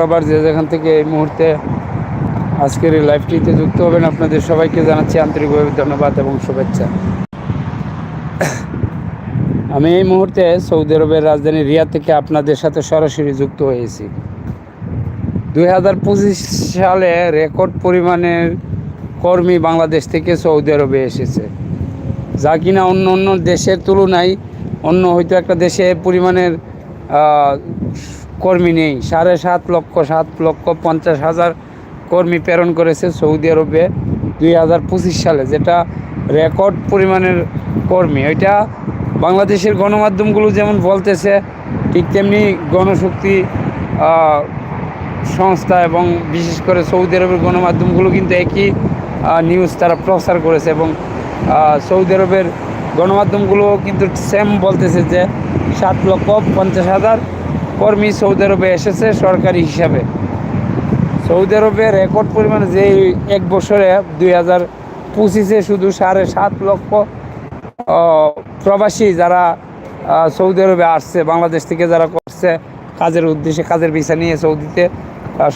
আবার যে যেখান থেকে এই মুহূর্তে আজকের এই লাইভটিতে যুক্ত হবেন আপনাদের সবাইকে জানাচ্ছি আন্তরিকভাবে ধন্যবাদ এবং শুভেচ্ছা। আমি এই মুহূর্তে সৌদি আরবের রাজধানী রিয়া থেকে আপনাদের সাথে সরাসরি যুক্ত হয়েছি। দুই হাজার পঁচিশ সালে রেকর্ড পরিমাণের কর্মী বাংলাদেশ থেকে সৌদি আরবে এসেছে। যা কিনা অন্য অন্য দেশের তুলনায় অন্য হয়তো একটা দেশে পরিমাণের কর্মী নেই। সাড়ে সাত লক্ষ সাত লক্ষ পঞ্চাশ হাজার কর্মী প্রেরণ করেছে সৌদি আরবে দুই হাজার পঁচিশ সালে, যেটা রেকর্ড পরিমাণের কর্মী। ওইটা বাংলাদেশের গণমাধ্যমগুলো যেমন বলতেছে, ঠিক তেমনি গণশক্তি সংস্থা এবং বিশেষ করে সৌদি আরবের গণমাধ্যমগুলো কিন্তু একই নিউজ তারা প্রচার করেছে এবং সৌদি আরবের গণমাধ্যমগুলো কিন্তু সেম বলতেছে যে সাত লক্ষ পঞ্চাশ হাজার কর্মী সৌদি আরবে এসেছে সরকারি হিসাবে। সৌদি আরবে রেকর্ড পরিমাণে যে এক বছরে দুই হাজার পঁচিশে শুধু সাড়ে সাত লক্ষ প্রবাসী যারা সৌদি আরবে আসছে, বাংলাদেশ থেকে যারা করছে, কাজের উদ্দেশ্যে কাজের ভিসা নিয়ে সৌদিতে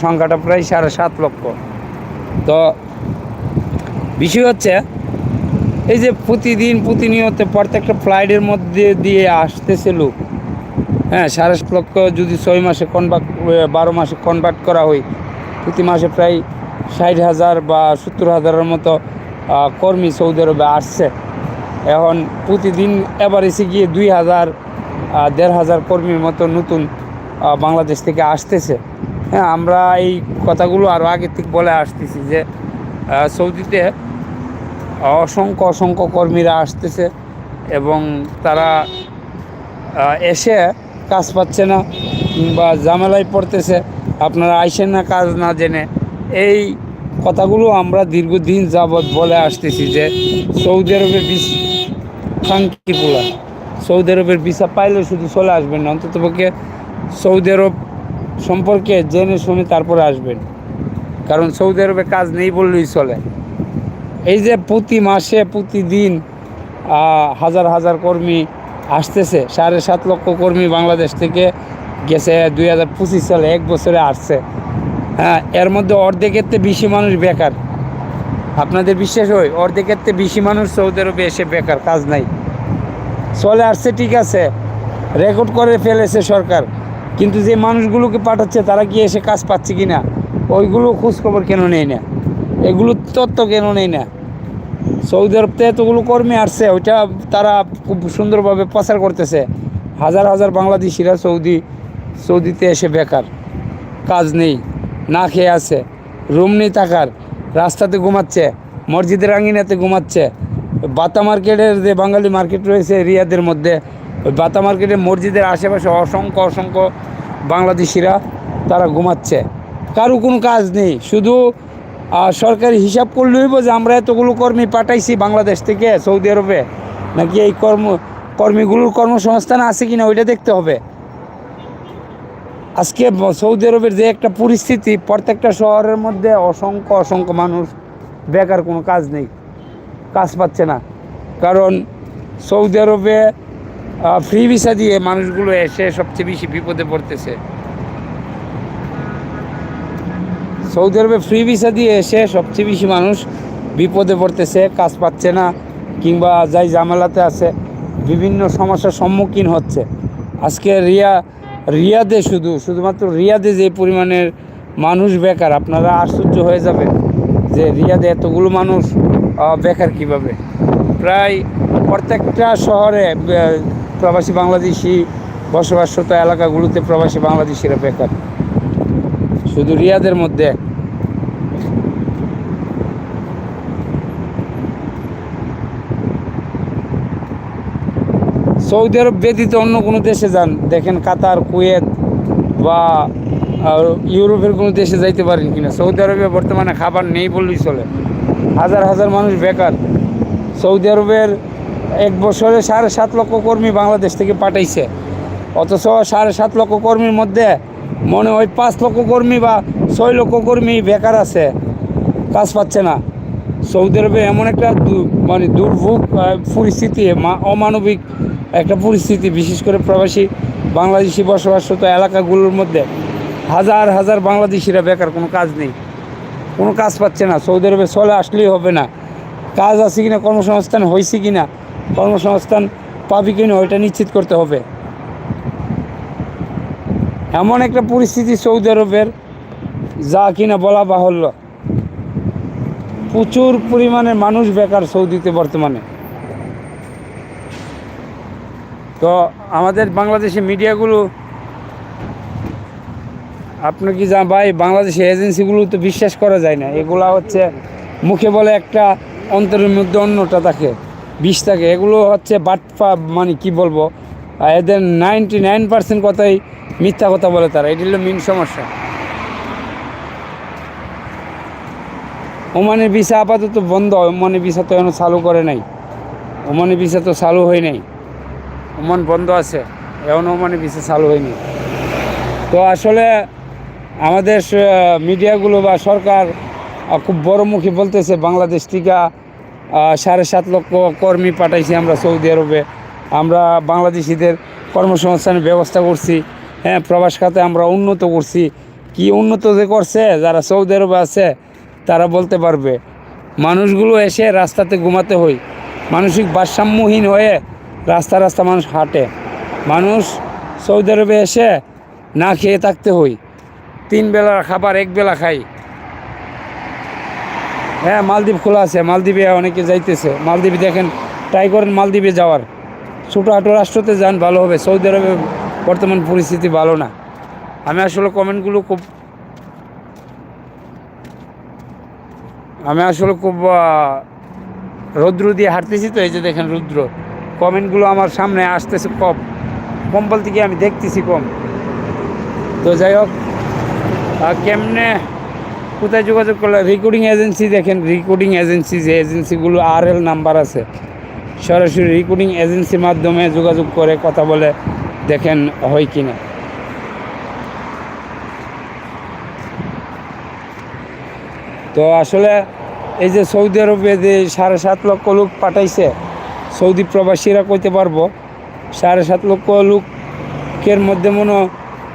সংখ্যাটা প্রায় সাড়ে সাত লক্ষ। তো বিষয় হচ্ছে এই যে প্রতিদিন, প্রতিনিয়ত প্রত্যেকটা ফ্লাইটের মধ্যে দিয়ে আসতেছে লোক। হ্যাঁ সাড়ে লক্ষ যদি ছয় মাসে কনভার্ট বারো মাসে কনভার্ট করা হয়, প্রতি মাসে প্রায় ষাট হাজার বা সত্তর হাজারের মতো কর্মী সৌদি আরবে আসছে। এখন প্রতিদিন এবার এসে গিয়ে দুই হাজার দেড় হাজার কর্মীর মতো নতুন বাংলাদেশ থেকে আসতেছে। হ্যাঁ আমরা এই কথাগুলো আরও আগে থেকে বলে আসতেছি যে সৌদিতে অসংখ্য অসংখ্য কর্মীরা আসতেছে এবং তারা এসে কাজ পাচ্ছে না বা ঝামেলায় পড়তেছে। আপনারা আইসেন না, কাজ না জেনে। এই কথাগুলো আমরা দীর্ঘদিন যাবৎ বলে আসতেছি যে সৌদি আরবের খাঙ্কিপুলা সৌদি আরবের ভিসা পাইলে শুধু চলে আসবেন না অন্ততপক্ষে সৌদি আরব সম্পর্কে জেনে শুনে তারপরে আসবেন। কারণ সৌদি আরবে কাজ নেই বললেই চলে। এই যে প্রতি মাসে, প্রতিদিন হাজার হাজার কর্মী আসতেছে। সাড়ে সাত লক্ষ কর্মী বাংলাদেশ থেকে গেছে, দুই হাজার পঁচিশ সালে এক বছরে আসছে। হ্যাঁ এর মধ্যে অর্ধেকের চেয়ে বেশি মানুষ বেকার। আপনাদের বিশ্বাস হয়, অর্ধেকের চেয়ে বেশি মানুষ সৌদি আরবে এসে বেকার, কাজ নাই। চলে আসছে, ঠিক আছে, রেকর্ড করে ফেলেছে সরকার। কিন্তু যে মানুষগুলোকে পাঠাচ্ছে, তারা কি এসে কাজ পাচ্ছে কি না ওইগুলো খোঁজখবর কেন নেই না? এগুলো তথ্য কেন নেই না? সৌদি আরবতে এতগুলো কর্মী আসছে, ওইটা তারা খুব সুন্দরভাবে প্রচার করতেছে। হাজার হাজার বাংলাদেশিরা সৌদি, সৌদিতে এসে বেকার, কাজ নেই, না খেয়ে আছে, রুম নেই থাকার, রাস্তাতে ঘুমাচ্ছে, মসজিদের আঙিনাতে ঘুমাচ্ছে। বাতা মার্কেটের যে বাঙালি মার্কেট রয়েছে রিয়াদের মধ্যে, ওই বাতা মার্কেটের মসজিদের আশেপাশে অসংখ্য অসংখ্য বাংলাদেশিরা তারা ঘুমাচ্ছে। কারও কোনো কাজ নেই, শুধু আহ, সরকারি হিসাব করলে হইব যে আমরা এতগুলো কর্মী পাঠাইছি বাংলাদেশ থেকে সৌদি আরবে নাকি এই কর্ম কর্মীগুলোর কর্মসংস্থান আছে কিনা ওইটা দেখতে হবে। আজকে সৌদি আরবের যে একটা পরিস্থিতি প্রত্যেকটা শহরের মধ্যে অসংখ্য অসংখ্য মানুষ বেকার কোনো কাজ নেই কাজ পাচ্ছে না। কারণ সৌদি আরবে ফ্রি ভিসা দিয়ে মানুষগুলো এসে সবচেয়ে বেশি বিপদে পড়তেছে। সৌদি আরবে ফ্রি ভিসা দিয়ে এসে সবচেয়ে বেশি মানুষ বিপদে পড়তেছে, কাজ পাচ্ছে না, কিংবা যাই ঝামেলাতে আছে, বিভিন্ন সমস্যার সম্মুখীন হচ্ছে। আজকে রিয়া, রিয়াদে শুধু, শুধুমাত্র রিয়াদে যে পরিমাণের মানুষ বেকার, আপনারা আশ্চর্য হয়ে যাবেন যে রিয়াদে এতগুলো মানুষ বেকার কীভাবে? প্রায় প্রত্যেকটা শহরে প্রবাসী বাংলাদেশি বসবাসরত এলাকাগুলোতে প্রবাসী বাংলাদেশিরা বেকার। শুধু রিয়াদের মধ্যে সৌদি আরব ব্যতীত অন্য কোনো দেশে যান, দেখেন কাতার, কুয়েত বা ইউরোপের কোনো দেশে যাইতে পারেন কিনা। সৌদি আরবে বর্তমানে খাবার নেই বললেই চলে। হাজার হাজার মানুষ বেকার। সৌদি আরবের এক বছরে সাড়ে সাত লক্ষ কর্মী বাংলাদেশ থেকে পাঠাইছে। অথচ সাড়ে সাত লক্ষ কর্মীর মধ্যে মনে হয় পাঁচ লক্ষ কর্মী বা ছয় লক্ষ কর্মী বেকার আছে, কাজ পাচ্ছে না। সৌদি আরবে এমন একটা মানে দুর্ভোগ পরিস্থিতি অমানবিক একটা পরিস্থিতি, বিশেষ করে প্রবাসী বাংলাদেশি বসবাসরত এলাকাগুলোর মধ্যে হাজার হাজার বাংলাদেশিরা বেকার, কোনো কাজ নেই। কোনো কাজ পাচ্ছে না। সৌদি আরবে চলে আসলেই হবে না। কাজ আছে কিনা, কর্মসংস্থান হয়েছে কিনা, কর্মসংস্থান পাবি কি না ওইটা নিশ্চিত করতে হবে। এমন একটা পরিস্থিতি সৌদি আরবের, যা কিনা বলা বাহল্য। প্রচুর পরিমাণে মানুষ বেকার সৌদিতে বর্তমানে। তো আমাদের বাংলাদেশি মিডিয়াগুলো, আপনি কি জান ভাই, বাংলাদেশি এজেন্সিগুলো তো বিশ্বাস করা যায় না। এগুলা হচ্ছে মুখে বলে একটা অন্তরের মধ্যে অন্যটা থাকে, বিষ থাকে। এগুলো হচ্ছে বাটপা মানে কি বলব এদের নাইনটি নাইন পার্সেন্ট কথাই মিথ্যা কথা বলে তারা। এটি হলো মেন সমস্যা। ওমানের ভিসা আপাতত বন্ধ, ওমানের ভিসা তো এখনও চালু করে নাই। ওমানের ভিসা তো চালু হয় নাই। ওমান বন্ধ আছে এখনও ওমানের ভিসা চালু হয়নি। তো আসলে আমাদের মিডিয়াগুলো বা সরকার খুব বড় মুখে বলতেছে বাংলাদেশ আহ, সাড়ে সাত লক্ষ কর্মী পাঠাইছি আমরা সৌদি আরবে। আমরা বাংলাদেশিদের কর্মসংস্থানের ব্যবস্থা করছি হ্যাঁ প্রবাস খাতে আমরা উন্নত করছি। কি উন্নত যে করছে যারা সৌদি আরবে আছে তারা বলতে পারবে। মানুষগুলো এসে রাস্তাতে ঘুমাতে হই মানসিক ভারসাম্যহীন হয়ে রাস্তা রাস্তা মানুষ হাঁটে। মানুষ সৌদি আরবে এসে না খেয়ে থাকতে হই তিন বেলার খাবার, এক বেলা খাই। হ্যাঁ মালদ্বীপ খোলা আছে। মালদ্বীপে অনেকে যাইতেছে। মালদ্বীপ দেখেন ট্রাই করেন মালদ্বীপে যাওয়ার। ছোটোখাটো রাষ্ট্রতে যান, ভালো হবে। সৌদি আরবে বর্তমান পরিস্থিতি ভালো না। আমি আসলে কমেন্টগুলো খুব আমি আসলে খুব রৌদ্র দিয়ে হাঁটতেছি তো, এই যে দেখেন রুদ্র। কমেন্টগুলো আমার সামনে আসতেছে কম। কম বলতে কি আমি দেখতেছি কম। তো যাই হোক কেমনে, কোথায় যোগাযোগ করলে? রেকর্ডিং এজেন্সি দেখেন রেকর্ডিং এজেন্সি যে এজেন্সিগুলো আর এল নাম্বার আছে, সরাসরি রেকর্ডিং এজেন্সির মাধ্যমে যোগাযোগ করে কথা বলে দেখেন হয় কি না তো আসলে এই যে সৌদি আরবে যে সাড়ে সাত লক্ষ লোক পাঠাইছে সৌদি প্রবাসীরা কইতে পারব, সাড়ে সাত লক্ষ লোকের মধ্যে মনে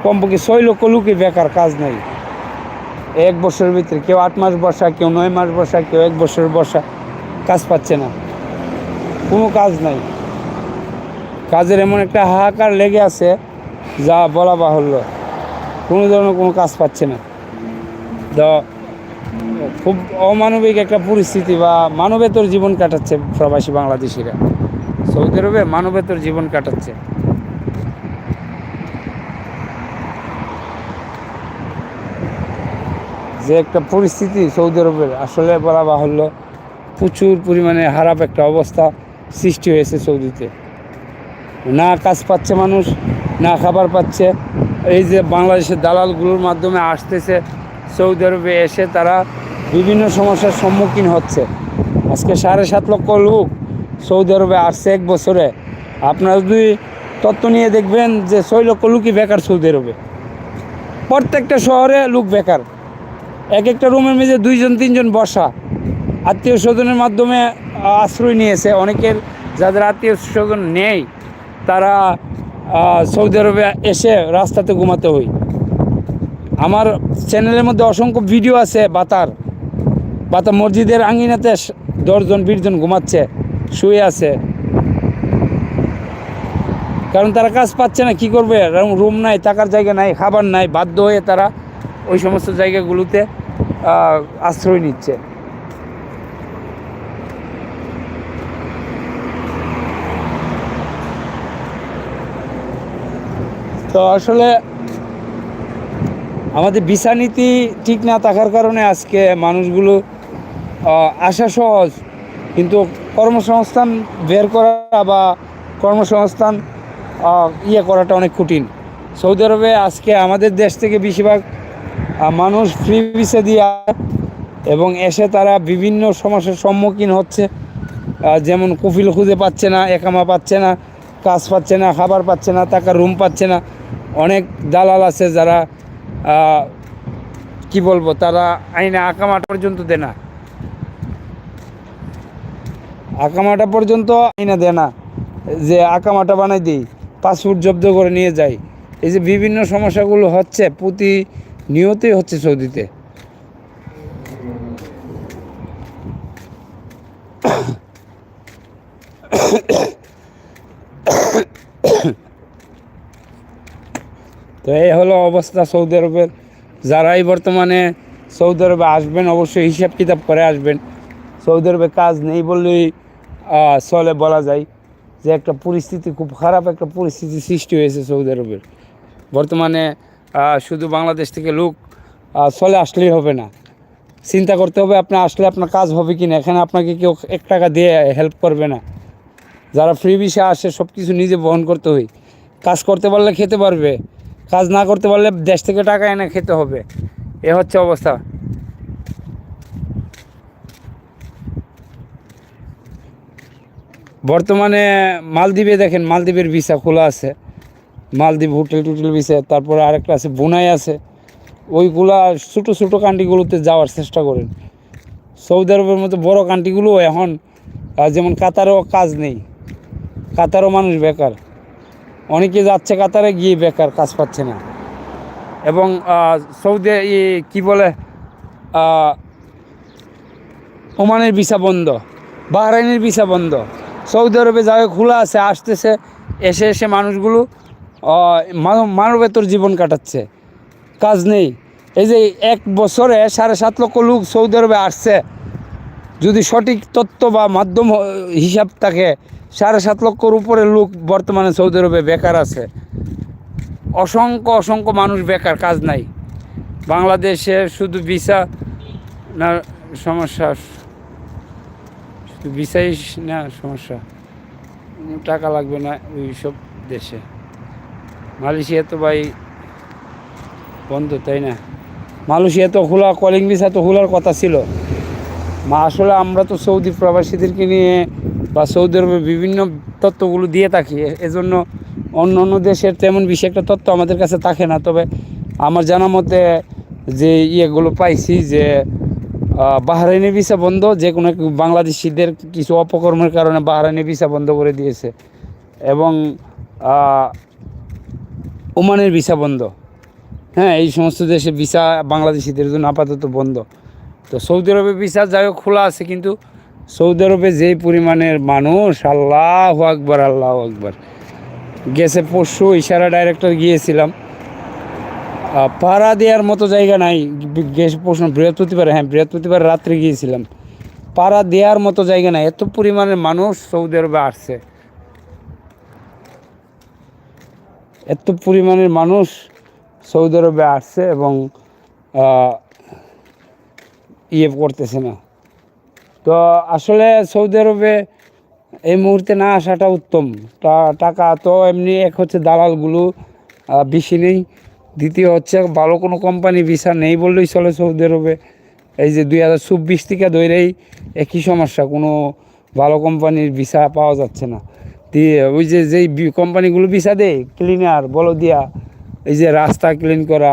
কমপক্ষে ছয় লক্ষ লোকই বেকার, কাজ নাই। এক বছরের ভিতরে কেউ আট মাস বসা, কেউ নয় মাস বসা, কেউ এক বছর বসা, কাজ পাচ্ছে না। কোনো কাজ নাই। কাজের এমন একটা হাহাকার লেগে আছে, যা বলা বাহুল্য। কোনো ধরনের কোনো কাজ পাচ্ছে না। তো খুব অমানবিক একটা পরিস্থিতি বা মানবেতর জীবন কাটাচ্ছে প্রবাসী বাংলাদেশিরা। সৌদি আরবে মানবেতর জীবন কাটাচ্ছে। যে একটা পরিস্থিতি সৌদি আরবের, আসলে বলা বাহুল্য, প্রচুর পরিমাণে খারাপ একটা অবস্থা সৃষ্টি হয়েছে সৌদিতে। না কাজ পাচ্ছে মানুষ, না খাবার পাচ্ছে। এই যে বাংলাদেশের দালালগুলোর মাধ্যমে আসতেছে, সৌদি আরবে এসে তারা বিভিন্ন সমস্যার সম্মুখীন হচ্ছে। আজকে সাড়ে সাত লক্ষ লোক সৌদি আরবে আসছে এক বছরে। আপনারা যদি তথ্য নিয়ে দেখবেন যে ছয় লক্ষ লোকই বেকার সৌদি আরবে। প্রত্যেকটা শহরে লোক বেকার। এক একটা রুমের মেঝে দুইজন, তিনজন বসা। আত্মীয় স্বজনের মাধ্যমে আশ্রয় নিয়েছে। অনেকের যাদের আত্মীয় স্বজন নেই, তারা সৌদি আরবে এসে রাস্তাতে ঘুমাতে হই আমার চ্যানেলের মধ্যে অসংখ্য ভিডিও আছে বাতার। বাতা মসজিদের আঙিনাতে দশজন, বিশজন ঘুমাচ্ছে। শুয়ে আছে। কারণ তারা কাজ পাচ্ছে না, কি করবে? রুম নাই, থাকার জায়গা নাই, খাবার নাই, বাধ্য হয়ে তারা ওই সমস্ত জায়গাগুলোতে আশ্রয় নিচ্ছে। তো আসলে আমাদের ভিসা নীতি ঠিক না থাকার কারণে আজকে মানুষগুলো আসা সহজ। কিন্তু কর্মসংস্থান বের করা বা কর্মসংস্থান ইয়ে করাটা অনেক কঠিন। সৌদি আরবে আজকে আমাদের দেশ থেকে বেশিরভাগ মানুষ ফ্রি ভিসা দিয়ে এবং এসে তারা বিভিন্ন সমস্যার সম্মুখীন হচ্ছে। যেমন কফিল খুঁজে পাচ্ছে না, একামা পাচ্ছে না, কাজ পাচ্ছে না, খাবার পাচ্ছে না টাকা রুম পাচ্ছে না। অনেক দালাল আছে যারা কি বলব, তারা আইনে আকামাটা পর্যন্ত দেয় না। আকামাটা পর্যন্ত আইনা দেয় না। যে আকামাটা বানাই দিই, পাসপোর্ট জব্দ করে নিয়ে যাই। এই যে বিভিন্ন সমস্যাগুলো হচ্ছে, প্রতিনিয়তই হচ্ছে সৌদিতে। তো এই হলো অবস্থা সৌদি আরবের। যারাই বর্তমানে সৌদি আরবে আসবেন, অবশ্যই হিসাব কিতাব করে আসবেন। সৌদি আরবে কাজ নেই বললেই চলে বলা যায় যে একটা পরিস্থিতি, খুব খারাপ একটা পরিস্থিতি সৃষ্টি হয়েছে সৌদি আরবের। বর্তমানে শুধু বাংলাদেশ থেকে লোক চলে আসলেই হবে না। চিন্তা করতে হবে আপনি আসলে আপনার কাজ হবে কি না এখানে আপনাকে কেউ এক টাকা দিয়ে হেল্প করবে না। যারা ফ্রি ভিসা আসে সব কিছু নিজে বহন করতে হয়। কাজ করতে পারলে খেতে পারবে। কাজ না করতে পারলে দেশ থেকে টাকা এনে খেতে হবে। এ হচ্ছে অবস্থা। বর্তমানে মালদ্বীপে দেখেন, মালদ্বীপের ভিসা খোলা আছে। মালদ্বীপ হোটেল টুটেল ভিসা, তারপরে আরেকটা আছে, বুনাই আছে। ওইগুলা ছোটো ছোটো কান্ট্রিগুলোতে যাওয়ার চেষ্টা করেন। সৌদি আরবের মতো বড় কান্ট্রিগুলো এখন যেমন কাতারেও কাজ নেই। কাতারও মানুষ বেকার। অনেকে যাচ্ছে কাতারে, গিয়ে বেকার, কাজ পাচ্ছে না। এবং সৌদি কি বলে ওমানের ভিসা বন্ধ, বাহরাইনের ভিসা বন্ধ। সৌদি আরবে হোক খোলা আছে, আসতেছে, এসে এসে মানুষগুলো মানবেতর জীবন কাটাচ্ছে। কাজ নেই। এই যে এক বছরে সাড়ে সাত লক্ষ লোক সৌদি আরবে আসছে, যদি সঠিক তথ্য বা মাধ্যম হিসাব থাকে, সাড়ে সাত লক্ষর উপরে লোক বর্তমানে সৌদি আরবে বেকার আছে। অসংখ্য অসংখ্য মানুষ বেকার, কাজ নাই। বাংলাদেশে শুধু ভিসা না, সমস্যা শুধু ভিসাই না, সমস্যা। টাকা লাগবে না ওই সব দেশে। মালয়েশিয়া তো ভাই বন্ধ, তাই না? মালয়েশিয়া তো খোলা কলিং ভিসা তো খোলার কথা ছিল। মা, আসলে আমরা তো সৌদি প্রবাসীদেরকে নিয়ে বা সৌদি আরবের বিভিন্ন তত্ত্বগুলো দিয়ে থাকি। এজন্য অন্য অন্য দেশের তেমন বেশি একটা তত্ত্ব আমাদের কাছে থাকে না। তবে আমার জানা মতে যে ইয়েগুলো পাইছি যে বাহরাইনি ভিসা বন্ধ, যে কোনো বাংলাদেশিদের কিছু অপকর্মের কারণে বাহরাইনি ভিসা বন্ধ করে দিয়েছে। এবং ওমানের ভিসা বন্ধ। হ্যাঁ এই সমস্ত দেশে ভিসা বাংলাদেশিদের জন্য আপাতত বন্ধ। তো সৌদি আরবে ভিসা যাই হোক, খোলা আছে, কিন্তু সৌদি আরবে যেই পরিমাণের মানুষ, আল্লাহ আকবর আল্লাহ আকবর। গেছে পরশু, ইশারা ডাইরেক্টর গিয়েছিলাম। পাড়া দেওয়ার মতো জায়গা নাই। গেছে প্রশ্ন, বৃহস্পতিবার হ্যাঁ বৃহস্পতিবার রাত্রে গিয়েছিলাম। পাড়া দেওয়ার মতো জায়গা নাই, এত পরিমাণের মানুষ সৌদি আরবে আসছে। এত পরিমাণের মানুষ সৌদি আরবে আসছে এবং ইয়ে করতেছে না। তো আসলে সৌদি আরবে এই মুহূর্তে না আসাটা উত্তম। টাকা তো এমনি এক হচ্ছে দালালগুলো বেশি নেই। দ্বিতীয় হচ্ছে, ভালো কোনো কোম্পানি ভিসা নেই বললেই চলে সৌদি আরবে। এই যে দুই হাজার চব্বিশ থেকে ধরেই একই সমস্যা, কোনো ভালো কোম্পানির ভিসা পাওয়া যাচ্ছে না। দিয়ে ওই যে যেই কোম্পানিগুলো ভিসা দেয় ক্লিনার বলো দিয়া এই যে রাস্তা ক্লিন করা,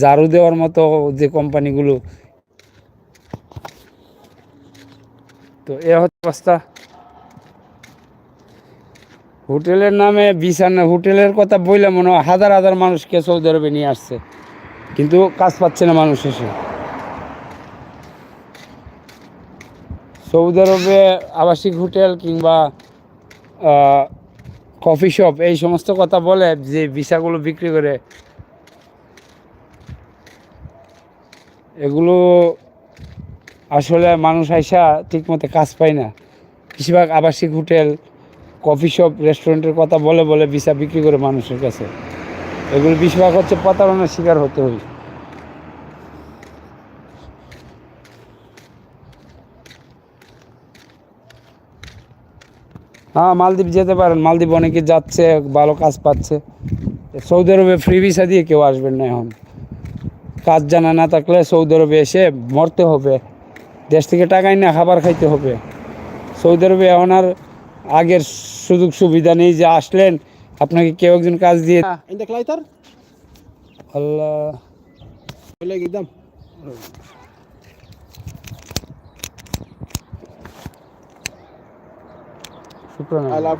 ঝাড়ু দেওয়ার মতো যে কোম্পানিগুলো তো এ হচ্ছে অবস্থা। হোটেলের নামে ভিসা না হোটেলের কথা বললে মনে হয় হাজার হাজার মানুষকে সৌদি আরবে নিয়ে আসছে। কিন্তু কাজ পাচ্ছে না মানুষ এসে। সৌদি আরবে আবাসিক হোটেল কিংবা কফি শপ, এই সমস্ত কথা বলে যে ভিসাগুলো বিক্রি করে। এগুলো আসলে মানুষ আইসা ঠিকমতো কাজ পায় না। বেশিরভাগ আবাসিক হোটেল কফি শপ, রেস্টুরেন্টের কথা বলে বলে ভিসা বিক্রি করে মানুষের কাছে। এগুলো বেশিরভাগ হচ্ছে প্রতারণার শিকার হতে হয় হ্যাঁ মালদ্বীপ যেতে পারেন। মালদ্বীপ অনেকে যাচ্ছে, ভালো কাজ পাচ্ছে। সৌদি আরবে ফ্রি ভিসা দিয়ে কেউ আসবেন না এখন। কাজ জানা না থাকলে সৌদি আরবে এসে মরতে হবে। দেশ থেকে টাকাই না, খাবার খাইতে হবে। সৌদি আরবে এখন আর আগের সুযোগ সুবিধা নেই যে আসলেন আপনাকে কেউ একজন কাজ দিয়ে আল্লাহ একদম শুক্রান আল্লাহ